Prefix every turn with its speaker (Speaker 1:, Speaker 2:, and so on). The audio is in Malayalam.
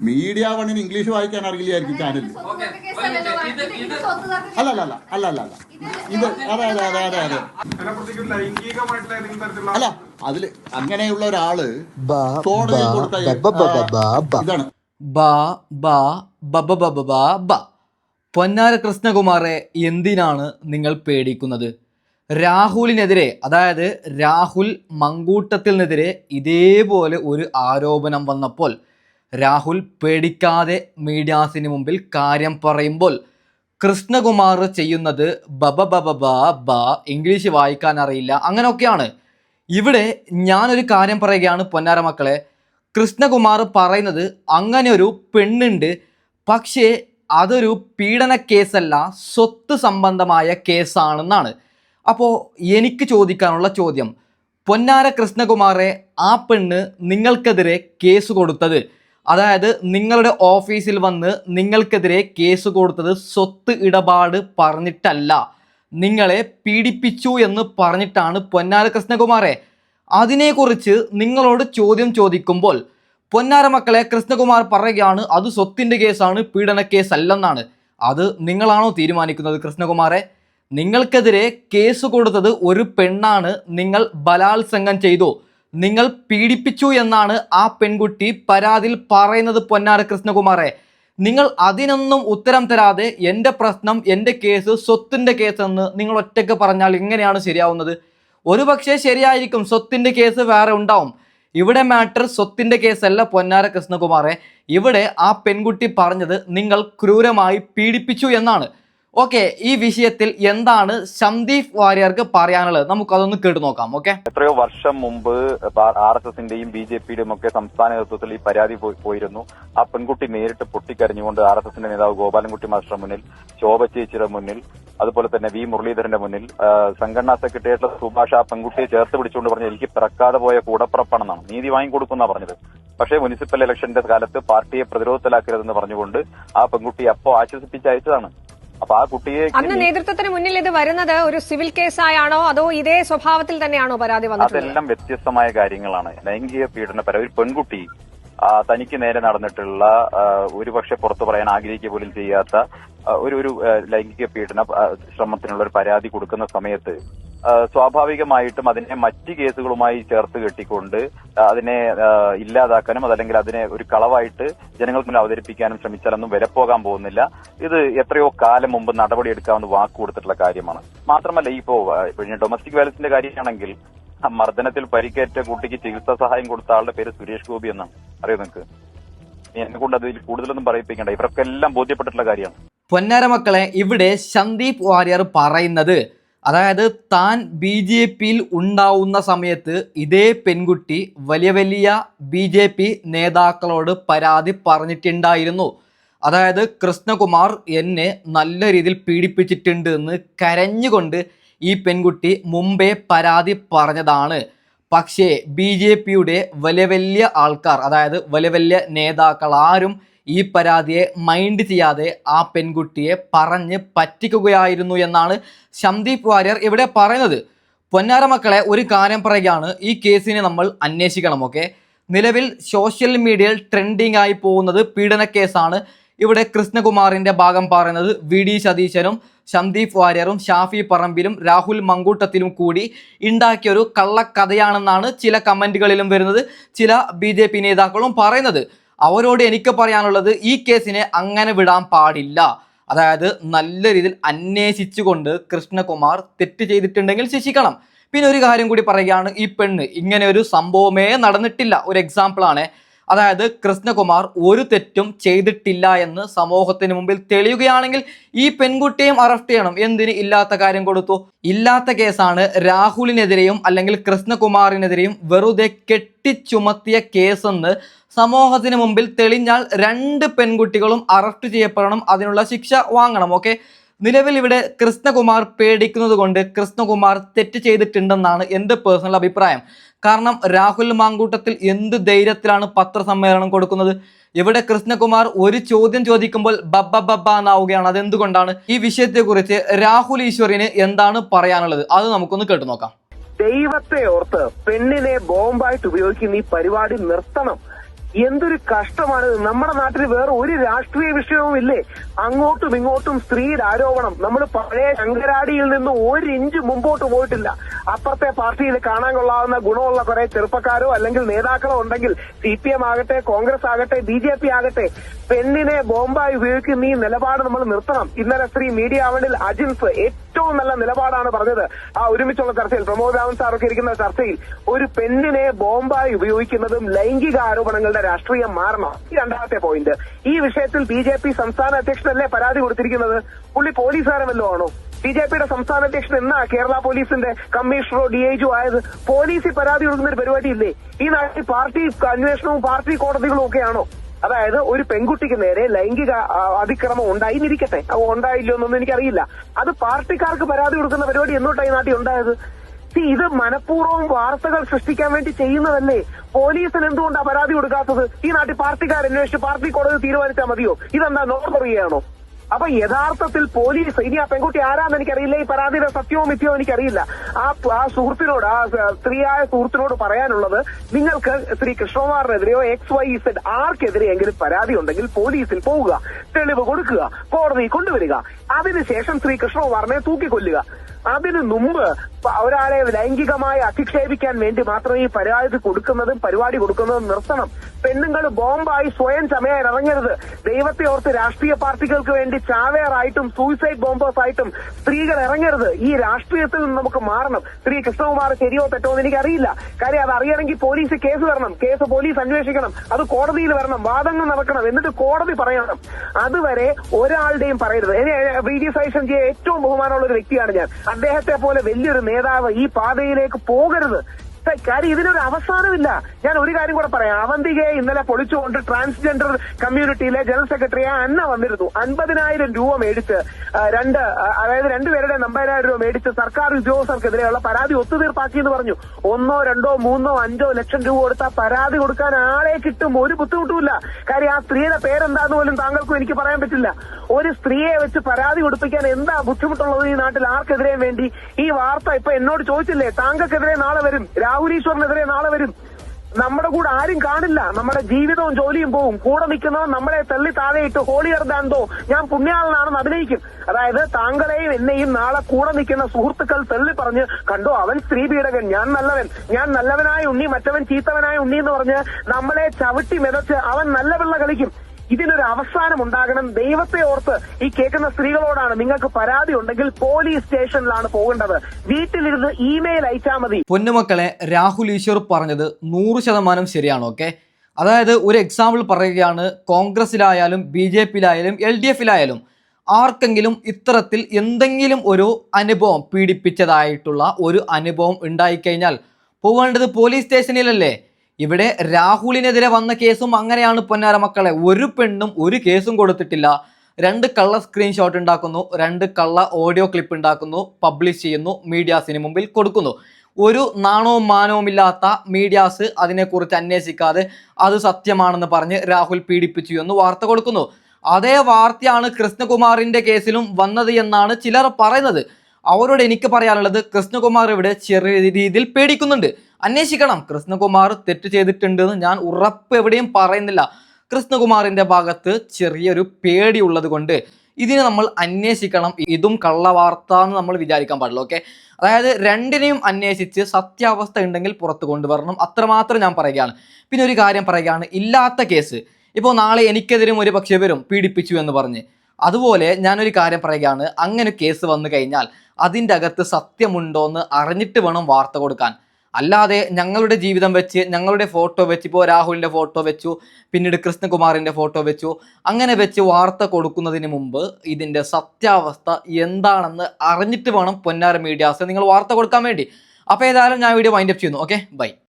Speaker 1: മീഡിയ വണ്ണിന് ഇംഗ്ലീഷ് വായിക്കാൻ അറിയില്ലായിരിക്കും
Speaker 2: ചാനൽ
Speaker 1: അല്ല അല്ല അല്ല അല്ല അല്ല അല്ല. ഇത് അതെ അതെ അതെ അതെ അതെ. അല്ല അതിൽ അങ്ങനെയുള്ള
Speaker 3: ഒരാൾ
Speaker 1: കൊടുത്ത. ഇതാണ്.
Speaker 4: ബാ ബാ ബ ബ ബ ബ ബ ബ. പൊന്നാര കൃഷ്ണകുമാറെ എന്തിനാണ് നിങ്ങൾ പേടിക്കുന്നത്? രാഹുലിനെതിരെ അതായത് രാഹുൽ മങ്കൂട്ടത്തിനെതിരെ ഇതേപോലെ ഒരു ആരോപണം വന്നപ്പോൾ രാഹുൽ പേടിക്കാതെ മീഡിയാസിന് മുമ്പിൽ കാര്യം പറയുമ്പോൾ കൃഷ്ണകുമാർ ചെയ്യുന്നത് ബബ ബബ ബ ബ ഇംഗ്ലീഷ് വായിക്കാൻ അറിയില്ല അങ്ങനെയൊക്കെയാണ്. ഇവിടെ ഞാനൊരു കാര്യം പറയുകയാണ് പൊന്നാര മക്കളെ. കൃഷ്ണകുമാർ പറയുന്നത് അങ്ങനെ ഒരു പെണ്ണുണ്ട് പക്ഷേ അതൊരു പീഡന കേസല്ല സ്വത്ത് സംബന്ധമായ കേസാണെന്നാണ്. അപ്പോൾ എനിക്ക് ചോദിക്കാനുള്ള ചോദ്യം. പൊന്നാര കൃഷ്ണകുമാറെ ആ പെണ്ണ് നിങ്ങൾക്കെതിരെ കേസ് കൊടുത്തത് അതായത് നിങ്ങളുടെ ഓഫീസിൽ വന്ന് നിങ്ങൾക്കെതിരെ കേസ് കൊടുത്തത് സ്വത്ത് ഇടപാട് പറഞ്ഞിട്ടല്ല. നിങ്ങളെ പീഡിപ്പിച്ചു എന്ന് പറഞ്ഞിട്ടാണ് പൊന്നാര കൃഷ്ണകുമാറെ അതിനെക്കുറിച്ച് നിങ്ങളോട് ചോദ്യം ചോദിക്കുമ്പോൾ പൊന്നാര മക്കളെ കൃഷ്ണകുമാർ പറയുകയാണ് അത് സ്വത്തിന്റെ കേസാണ് പീഡന കേസ് അല്ലെന്നാണ് അത് നിങ്ങളാണോ തീരുമാനിക്കുന്നത് കൃഷ്ണകുമാറെ നിങ്ങൾക്കെതിരെ കേസ് കൊടുത്തത് ഒരു പെണ്ണാണ് നിങ്ങൾ ബലാത്സംഗം ചെയ്തു. നിങ്ങൾ പീഡിപ്പിച്ചു എന്നാണ് ആ പെൺകുട്ടി പരാതിയിൽ പറയുന്നത് പൊന്നാര കൃഷ്ണകുമാറെ. നിങ്ങൾ അതിനൊന്നും ഉത്തരം തരാതെ എന്റെ പ്രശ്നം എന്റെ കേസ് സ്വത്തിന്റെ കേസ് എന്ന് നിങ്ങൾ ഒറ്റയ്ക്ക് പറഞ്ഞാൽ എങ്ങനെയാണ് ശരിയാവുന്നത്? ഒരു പക്ഷേ ശരിയായിരിക്കും സ്വത്തിന്റെ കേസ് വേറെ ഉണ്ടാവും. ഇവിടെ മാറ്റർ സ്വത്തിന്റെ കേസല്ല പൊന്നാര കൃഷ്ണകുമാറെ. ഇവിടെ ആ പെൺകുട്ടി പറഞ്ഞത് നിങ്ങൾ ക്രൂരമായി പീഡിപ്പിച്ചു എന്നാണ്. ഓക്കെ ഈ വിഷയത്തിൽ എന്താണ് സന്ദീപ് വാര്യർക്ക് പറയാനുള്ളത്? നമുക്കതൊന്ന് കേട്ടു നോക്കാം ഓക്കെ
Speaker 5: എത്രയോ വർഷം മുമ്പ് ആർ എസ് എസിന്റെയും ബി ജെ പിയുടെയും ഒക്കെ സംസ്ഥാന നേതൃത്വത്തിൽ ഈ പരാതി പോയി- പോയിരുന്നു. ആ പെൺകുട്ടി നേരിട്ട് പൊട്ടിക്കരഞ്ഞുകൊണ്ട് ആർ എസ് എസിന്റെ നേതാവ് ഗോപാലൻകുട്ടി മാസ്റ്റർ മുന്നിൽ ശോഭ ചേച്ചിയുടെ മുന്നിൽ അതുപോലെ തന്നെ വി മുരളീധരന്റെ മുന്നിൽ സംഘടനാ സെക്രട്ടേറിയറ്റ് ആയിട്ടുള്ള സുഭാഷ് ആ പെൺകുട്ടിയെ ചേർത്ത് പിടിച്ചുകൊണ്ട് പറഞ്ഞു എനിക്ക് പിറക്കാതെ പോയ കൂടപ്പിറപ്പാണെന്നാണ്. നീതി വാങ്ങിക്കൊടുക്കുന്ന പറഞ്ഞത്. പക്ഷേ മുനിസിപ്പൽ ഇലക്ഷന്റെ കാലത്ത് പാർട്ടിയെ പ്രതിരോധത്തിലാക്കരുതെന്ന് പറഞ്ഞുകൊണ്ട് ആ പെൺകുട്ടിയെ അപ്പോ ആശ്വസിപ്പിച്ച് അയച്ചതാണ്. അപ്പൊ ആ കുട്ടിയെ
Speaker 6: അന്ന് നേതൃത്വത്തിന് മുന്നിൽ ഇത് വരുന്നത് ഒരു സിവിൽ കേസായാണോ അതോ ഇതേ സ്വഭാവത്തിൽ തന്നെയാണോ പരാതി വന്നത്
Speaker 5: അതെല്ലാം വ്യത്യസ്തമായ കാര്യങ്ങളാണ്. ലൈംഗിക പീഡന പരാതി ഒരു പെൺകുട്ടി തനിക്ക് നേരെ നടന്നിട്ടുള്ള ഒരുപക്ഷെ പുറത്തു പറയാൻ ആഗ്രഹിക്കുക പോലും ചെയ്യാത്ത ഒരു ഒരു ലൈംഗിക പീഡന ശ്രമത്തിനുള്ള ഒരു പരാതി കൊടുക്കുന്ന സമയത്ത് സ്വാഭാവികമായിട്ടും അതിനെ മറ്റ് കേസുകളുമായി ചേർത്ത് കെട്ടിക്കൊണ്ട് അതിനെ ഇല്ലാതാക്കാനും അതല്ലെങ്കിൽ അതിനെ ഒരു കളവായിട്ട് ജനങ്ങൾക്ക് മുന്നിൽ അവതരിപ്പിക്കാനും ശ്രമിച്ചാലൊന്നും വില പോകാൻ പോകുന്നില്ല. ഇത് എത്രയോ കാലം മുമ്പ് നടപടിയെടുക്കാമെന്ന് വാക്ക് കൊടുത്തിട്ടുള്ള കാര്യമാണ്. മാത്രമല്ല ഇപ്പോ പിന്നെ ഡൊമസ്റ്റിക് വയലൻസിന്റെ കാര്യമാണെങ്കിൽ മർദ്ദനത്തിൽ പരിക്കേറ്റ കുട്ടിക്ക് ചികിത്സാ സഹായം കൊടുത്ത ആളുടെ പേര് സുരേഷ് ഗോപി എന്നാണ്. അറിയോ നിങ്ങൾക്ക് എന്നെ കൊണ്ട് അതിൽ കൂടുതലൊന്നും പറയിപ്പിക്കണ്ട. ഇവർക്കെല്ലാം ബോധ്യപ്പെട്ടിട്ടുള്ള കാര്യമാണ്.
Speaker 4: പൊന്നാര മക്കളെ ഇവിടെ സന്ദീപ് വാര്യർ പറയുന്നത് അതായത് താൻ ബി ജെ പിയിൽ ഉണ്ടാവുന്ന സമയത്ത് ഇതേ പെൺകുട്ടി വലിയ വലിയ ബി ജെ പി നേതാക്കളോട് പരാതി പറഞ്ഞിട്ടുണ്ടായിരുന്നു. അതായത് കൃഷ്ണകുമാർ എന്നെ നല്ല രീതിയിൽ പീഡിപ്പിച്ചിട്ടുണ്ട് എന്ന് കരഞ്ഞുകൊണ്ട് ഈ പെൺകുട്ടി മുമ്പേ പരാതി പറഞ്ഞതാണ്. പക്ഷേ ബി ജെ പിയുടെ വലിയ വലിയ ആൾക്കാർ അതായത് വലിയ വലിയ നേതാക്കൾ ആരും ഈ പരാതിയെ മൈൻഡ് ചെയ്യാതെ ആ പെൺകുട്ടിയെ പറഞ്ഞ് പറ്റിക്കുകയായിരുന്നു എന്നാണ് സന്ദീപ് വാര്യർ ഇവിടെ പറയുന്നത്. പൊന്നാര മക്കളെ ഒരു കാര്യം പറയുകയാണ്. ഈ കേസിനെ നമ്മൾ അന്വേഷിക്കണം ഓക്കെ? നിലവിൽ സോഷ്യൽ മീഡിയയിൽ ട്രെൻഡിങ് ആയി പോകുന്നത് പീഡന കേസാണ്. ഇവിടെ കൃഷ്ണകുമാറിന്റെ ഭാഗം പറയുന്നത് വി ഡി സതീശനും സന്ദീപ് വാര്യറും ഷാഫി പറമ്പിലും രാഹുൽ മങ്കൂട്ടത്തിലും കൂടി ഉണ്ടാക്കിയൊരു കള്ളക്കഥയാണെന്നാണ് ചില കമന്റുകളിലും വരുന്നത്. ചില ബി നേതാക്കളും പറയുന്നത്. അവരോട് എനിക്ക് പറയാനുള്ളത് ഈ കേസിനെ അങ്ങനെ വിടാൻ പാടില്ല. അതായത് നല്ല രീതിയിൽ അന്വേഷിച്ചുകൊണ്ട് കൃഷ്ണകുമാർ തെറ്റ് ചെയ്തിട്ടുണ്ടെങ്കിൽ ശിക്ഷിക്കണം. പിന്നെ ഒരു കാര്യം കൂടി പറയുകയാണ് ഈ പെണ്ണ് ഇങ്ങനെ ഒരു സംഭവമേ നടന്നിട്ടില്ല. ഒരു എക്സാമ്പിൾ ആണ്. അതായത് കൃഷ്ണകുമാർ ഒരു തെറ്റും ചെയ്തിട്ടില്ല എന്ന് സമൂഹത്തിന് മുമ്പിൽ തെളിയുകയാണെങ്കിൽ ഈ പെൺകുട്ടിയും അറസ്റ്റ് ചെയ്യണം. എന്തിന്? ഇല്ലാത്ത കാര്യം കൊടുത്തു. ഇല്ലാത്ത കേസാണ് രാഹുലിനെതിരെയും അല്ലെങ്കിൽ കൃഷ്ണകുമാറിനെതിരെയും വെറുതെ കെട്ടിച്ചുമത്തിയ കേസെന്ന് സമൂഹത്തിന് മുമ്പിൽ തെളിഞ്ഞാൽ രണ്ട് പെൺകുട്ടികളും അറസ്റ്റ് ചെയ്യപ്പെടണം. അതിനുള്ള ശിക്ഷ വാങ്ങണം. ഓക്കെ? നിലവിൽ ഇവിടെ കൃഷ്ണകുമാർ പേടിക്കുന്നത് കൊണ്ട് കൃഷ്ണകുമാർ തെറ്റ് ചെയ്തിട്ടുണ്ടെന്നാണ് എന്റെ പേഴ്സണൽ അഭിപ്രായം. കാരണം രാഹുൽ മാങ്കൂട്ടത്തിൽ എന്ത് ധൈര്യത്തിലാണ് പത്രസമ്മേളനം കൊടുക്കുന്നത്? ഇവിടെ കൃഷ്ണകുമാർ ഒരു ചോദ്യം ചോദിക്കുമ്പോൾ ബബ്ബ ബബ്ബ എന്നാവുകയാണ് അതെന്തുകൊണ്ടാണ്? ഈ വിഷയത്തെക്കുറിച്ച് രാഹുൽ ഈശ്വറിന് എന്താണ് പറയാനുള്ളത്? അത് നമുക്കൊന്ന് കേട്ടു നോക്കാം
Speaker 7: ദൈവത്തെ ഓർത്ത് പെണ്ണിനെ ബോംബായിട്ട് ഉപയോഗിക്കുന്ന ഈ പരിപാടി നിർത്തണം.
Speaker 2: എന്തൊരു കഷ്ടമാണ്. നമ്മുടെ നാട്ടിൽ വേറെ ഒരു രാഷ്ട്രീയ വിഷയവും ഇല്ലേ? അങ്ങോട്ടും ഇങ്ങോട്ടും സ്ത്രീയുടെ ആരോപണം. നമ്മൾ പഴയ ശങ്കരാടിയിൽ നിന്ന് ഒരു ഇഞ്ച് മുമ്പോട്ട് പോയിട്ടില്ല. അപ്പുറത്തെ പാർട്ടിയിൽ കാണാൻ കൊള്ളാവുന്ന ഗുണമുള്ള കുറെ ചെറുപ്പക്കാരോ അല്ലെങ്കിൽ നേതാക്കളോ ഉണ്ടെങ്കിൽ സി പി എം ആകട്ടെ കോൺഗ്രസ് ആകട്ടെ ബി ജെ പി ആകട്ടെ പെണ്ണിനെ ബോംബായി ഉപയോഗിക്കുന്ന ഈ നിലപാട് നമ്മൾ നിർത്തണം. ഇന്നലെ ശ്രീ മീഡിയ അവണിൽ അജിൻസ് ഏറ്റവും നല്ല നിലപാടാണ് പറഞ്ഞത്. ആ ഒരുമിച്ചുള്ള ചർച്ചയിൽ പ്രമോദ് രാമൻ സാറൊക്കെ ഇരിക്കുന്ന ചർച്ചയിൽ ഒരു പെണ്ണിനെ ബോംബായി ഉപയോഗിക്കുന്നതും ലൈംഗിക ആരോപണങ്ങളുടെ രാഷ്ട്രീയം മാറണം? ഈ രണ്ടാമത്തെ പോയിന്റ് ഈ വിഷയത്തിൽ ബി ജെ പി സംസ്ഥാന അധ്യക്ഷനല്ലേ പരാതി കൊടുത്തിരിക്കുന്നത്? പുള്ളി പോലീസുകാരമല്ലോ ആണോ? ബി ജെ പിയുടെ സംസ്ഥാന അധ്യക്ഷൻ എന്നാ കേരള പോലീസിന്റെ കമ്മീഷണറോ ഡി ഐ ജി ആയത്? പോലീസിൽ പരാതി കൊടുക്കുന്ന ഒരു പരിപാടി ഇല്ലേ ഈ നാട്ടിൽ പാർട്ടി അന്വേഷണവും പാർട്ടി കോടതികളും ഒക്കെയാണോ അതായത് ഒരു പെൺകുട്ടിക്ക് നേരെ ലൈംഗിക അതിക്രമം ഉണ്ടായിന്നിരിക്കട്ടെ അത് ഉണ്ടായില്ലോ എന്നൊന്നും എനിക്കറിയില്ല. അത് പാർട്ടിക്കാർക്ക് പരാതി കൊടുക്കുന്ന പരിപാടി എന്നോട്ടായി നാട്ടിൽ ഉണ്ടായത്? ഇത് മനഃപൂർവം വാർത്തകൾ സൃഷ്ടിക്കാൻ വേണ്ടി ചെയ്യുന്നതല്ലേ? പോലീസിന് എന്തുകൊണ്ടാണ് പരാതി കൊടുക്കാത്തത്? ഈ നാട്ടിൽ പാർട്ടിക്കാർ അന്വേഷിച്ച് പാർട്ടി കോടതി തീരുമാനിച്ചാൽ മതിയോ? ഇതെന്താ നോർമറിയാണോ അപ്പൊ യഥാർത്ഥത്തിൽ പോലീസ് ഇനി ആ പെൺകുട്ടി ആരാന്ന് എനിക്കറിയില്ല ഈ പരാതിയുടെ സത്യവും മിഥ്യവും എനിക്കറിയില്ല. ആ ആ സുഹൃത്തിനോട് ആ സ്ത്രീയായ സുഹൃത്തിനോട് പറയാനുള്ളത് നിങ്ങൾക്ക് ശ്രീ കൃഷ്ണകുമാറിനെതിരെയോ എക്സ് വൈ സെഡ് ആർക്കെതിരെയെങ്കിലും പരാതി ഉണ്ടെങ്കിൽ പോലീസിൽ പോവുക തെളിവ് കൊടുക്കുക കോടതി കൊണ്ടുവരിക. അതിനുശേഷം ശ്രീ കൃഷ്ണകുമാറിനെ തൂക്കിക്കൊല്ലുക. അതിനു മുമ്പ് ഒരാളെ ലൈംഗികമായി അധിക്ഷേപിക്കാൻ വേണ്ടി മാത്രം ഈ പരാതി കൊടുക്കുന്നതും പരിപാടി കൊടുക്കുന്നതും നിർത്തണം. പെണ്ണുങ്ങൾ ബോംബായി സ്വയം ചമയാൻ ഇറങ്ങരുത്. ദൈവത്തെ ഓർത്ത് രാഷ്ട്രീയ പാർട്ടികൾക്ക് വേണ്ടി ചാവേറായിട്ടും സൂയിസൈഡ് ബോംബേഴ്സ് ആയിട്ടും സ്ത്രീകൾ ഇറങ്ങരുത്. ഈ രാഷ്ട്രീയത്തിൽ നിന്ന് നമുക്ക് മാറണം. ശ്രീ കൃഷ്ണകുമാർ ശരിയോ തെറ്റോ എന്ന് എനിക്കറിയില്ല. കാര്യം അത് അറിയണമെങ്കിൽ പോലീസ് കേസ് വരണം കേസ് പോലീസ് അന്വേഷിക്കണം. അത് കോടതിയിൽ വരണം. വാദങ്ങൾ നടക്കണം. എന്നിട്ട് കോടതി പറയണം. അതുവരെ ഒരാളുടെയും പറയരുത്. എനിക്ക് ഡി സൈഷൻജിയെ ഏറ്റവും ബഹുമാനമുള്ള ഒരു വ്യക്തിയാണ് ഞാൻ. അദ്ദേഹത്തെ പോലെ വലിയൊരു നേതാവ് ഈ പാതയിലേക്ക് പോകരുത്. കാര്യം ഇതിനൊരു അവസാനമില്ല. ഞാൻ ഒരു കാര്യം കൂടെ പറയാം. അവന്തികയെ ഇന്നലെ പൊളിച്ചുകൊണ്ട് ട്രാൻസ്ജെൻഡർ കമ്മ്യൂണിറ്റിയിലെ ജനറൽ സെക്രട്ടറി അന്ന വന്നിരുന്നു. അൻപതിനായിരം രൂപ മേടിച്ച് രണ്ട് അതായത് രണ്ടുപേരുടെ അമ്പതിനായിരം രൂപ മേടിച്ച് സർക്കാർ ഉദ്യോഗസ്ഥർക്കെതിരെയുള്ള പരാതി ഒത്തുതീർപ്പാക്കി എന്ന് പറഞ്ഞു. ഒന്നോ രണ്ടോ മൂന്നോ അഞ്ചോ ലക്ഷം രൂപ കൊടുത്താൽ പരാതി കൊടുക്കാൻ ആളെ കിട്ടും. ഒരു ബുദ്ധിമുട്ടുമില്ല. കാര്യം ആ സ്ത്രീയുടെ പേരെന്താന്ന് പോലും താങ്കൾക്കും എനിക്ക് പറയാൻ പറ്റില്ല. ഒരു സ്ത്രീയെ വെച്ച് പരാതി കൊടുപ്പിക്കാൻ എന്താ ബുദ്ധിമുട്ടുള്ളത് ഈ നാട്ടിൽ? ആർക്കെതിരെയും വേണ്ടി? ഈ വാർത്ത ഇപ്പൊ എന്നോട് ചോദിച്ചില്ലേ? താങ്കൾക്കെതിരെ നാളെ വരും. രാഹുൽ ഈശ്വറിനെതിരെ നാളെ വരും. നമ്മുടെ കൂടെ ആരും കാണില്ല. നമ്മുടെ ജീവിതവും ജോലിയും പോവും. കൂടെ നിൽക്കുന്നവൻ നമ്മളെ തള്ളി താഴെയിട്ട് ഹോളിയർ ദാന്തോ ഞാൻ പുണ്യാളനാണെന്ന് അഭിനയിക്കും. അതായത് താങ്കളെയും എന്നെയും നാളെ കൂടെ നിൽക്കുന്ന സുഹൃത്തുക്കൾ തള്ളി പറഞ്ഞ് കണ്ടോ അവൻ സ്ത്രീ പീഡകൻ. ഞാൻ നല്ലവൻ. ഞാൻ നല്ലവനായ ഉണ്ണി മറ്റവൻ ചീത്തവനായ ഉണ്ണി എന്ന് പറഞ്ഞ് നമ്മളെ ചവിട്ടി മെതച്ച് അവൻ നല്ല പിള്ള കളിക്കും. ഇതിനൊരു അവസാനം ഉണ്ടാകണം ദൈവത്തെ ഓർത്ത് ഈ കേൾക്കുന്ന സ്ത്രീകളോടാണ് നിങ്ങൾക്ക് പരാതി ഉണ്ടെങ്കിൽ പോലീസ് സ്റ്റേഷനിലാണ് പോകേണ്ടത്. വീട്ടിലിരുന്ന് ഇമെയിൽ അയച്ചാൽ മതി.
Speaker 4: പൊന്നുമക്കളെ രാഹുൽ ഈശ്വർ പറഞ്ഞത് നൂറ് ശതമാനം ശരിയാണ് ഓക്കെ? അതായത് ഒരു എക്സാമ്പിൾ പറയുകയാണ് കോൺഗ്രസിലായാലും ബി ജെ പിയിലായാലും എൽ ഡി എഫിലായാലും ആർക്കെങ്കിലും ഇത്തരത്തിൽ എന്തെങ്കിലും ഒരു അനുഭവം പീഡിപ്പിച്ചതായിട്ടുള്ള ഒരു അനുഭവം ഉണ്ടായിക്കഴിഞ്ഞാൽ പോവേണ്ടത് പോലീസ് സ്റ്റേഷനിലല്ലേ? ഇവിടെ രാഹുലിനെതിരെ വന്ന കേസും അങ്ങനെയാണ് പൊന്നാര മക്കളെ. ഒരു പെണ്ണും ഒരു കേസും കൊടുത്തിട്ടില്ല. രണ്ട് കള്ള സ്ക്രീൻഷോട്ട് ഉണ്ടാക്കുന്നു. രണ്ട് കള്ള ഓഡിയോ ക്ലിപ്പ് ഉണ്ടാക്കുന്നു. പബ്ലിഷ് ചെയ്യുന്നു. മീഡിയാസിന് മുമ്പിൽ കൊടുക്കുന്നു. ഒരു നാണവും മാനവും ഇല്ലാത്ത മീഡിയാസ് അതിനെക്കുറിച്ച് അന്വേഷിക്കാതെ അത് സത്യമാണെന്ന് പറഞ്ഞ് രാഹുൽ പീഡിപ്പിച്ചു എന്ന് വാർത്ത കൊടുക്കുന്നു. അതേ വാർത്തയാണ് കൃഷ്ണകുമാറിന്റെ കേസിലും വന്നത് എന്നാണ് ചിലർ പറയുന്നത്. അവരോട് എനിക്ക് പറയാനുള്ളത് കൃഷ്ണകുമാർ ഇവിടെ ചെറിയ രീതിയിൽ പേടിക്കുന്നുണ്ട്. അന്വേഷിക്കണം. കൃഷ്ണകുമാർ തെറ്റ് ചെയ്തിട്ടുണ്ട് എന്ന് ഞാൻ ഉറപ്പ് എവിടെയും പറയുന്നില്ല. കൃഷ്ണകുമാറിന്റെ ഭാഗത്ത് ചെറിയൊരു പേടി ഉള്ളത് കൊണ്ട് ഇതിനെ നമ്മൾ അന്വേഷിക്കണം. ഇതും കള്ളവാർത്ത എന്ന് നമ്മൾ വിചാരിക്കാൻ പാടില്ല ഓക്കെ അതായത് രണ്ടിനെയും അന്വേഷിച്ച് സത്യാവസ്ഥ ഉണ്ടെങ്കിൽ പുറത്ത് കൊണ്ടുവരണം. അത്രമാത്രം ഞാൻ പറയുകയാണ്. പിന്നെ ഒരു കാര്യം പറയുകയാണ് ഇല്ലാത്ത കേസ്. ഇപ്പോൾ നാളെ എനിക്കെതിരും ഒരു പക്ഷേ വരും പീഡിപ്പിച്ചു എന്ന് പറഞ്ഞ്. അതുപോലെ ഞാനൊരു കാര്യം പറയുകയാണ് അങ്ങനെ കേസ് വന്നു കഴിഞ്ഞാൽ അതിന്റെ അകത്ത് സത്യമുണ്ടോ എന്ന് അറിഞ്ഞിട്ട് വേണം വാർത്ത കൊടുക്കാൻ. അല്ലാതെ ഞങ്ങളുടെ ജീവിതം വെച്ച് ഞങ്ങളുടെ ഫോട്ടോ വെച്ച് ഇപ്പോൾ രാഹുലിന്റെ ഫോട്ടോ വെച്ചു പിന്നീട് കൃഷ്ണകുമാറിന്റെ ഫോട്ടോ വെച്ചു അങ്ങനെ വെച്ച് വാർത്ത കൊടുക്കുന്നതിന് മുമ്പ് ഇതിന്റെ സത്യാവസ്ഥ എന്താണെന്ന് അറിഞ്ഞിട്ട് വേണം പൊന്നാര മീഡിയാസ് നിങ്ങൾ വാർത്ത കൊടുക്കാൻ വേണ്ടി. അപ്പോൾ ഏതായാലും ഞാൻ വീഡിയോ വൈൻഡപ്പ് ചെയ്യുന്നു. Okay bye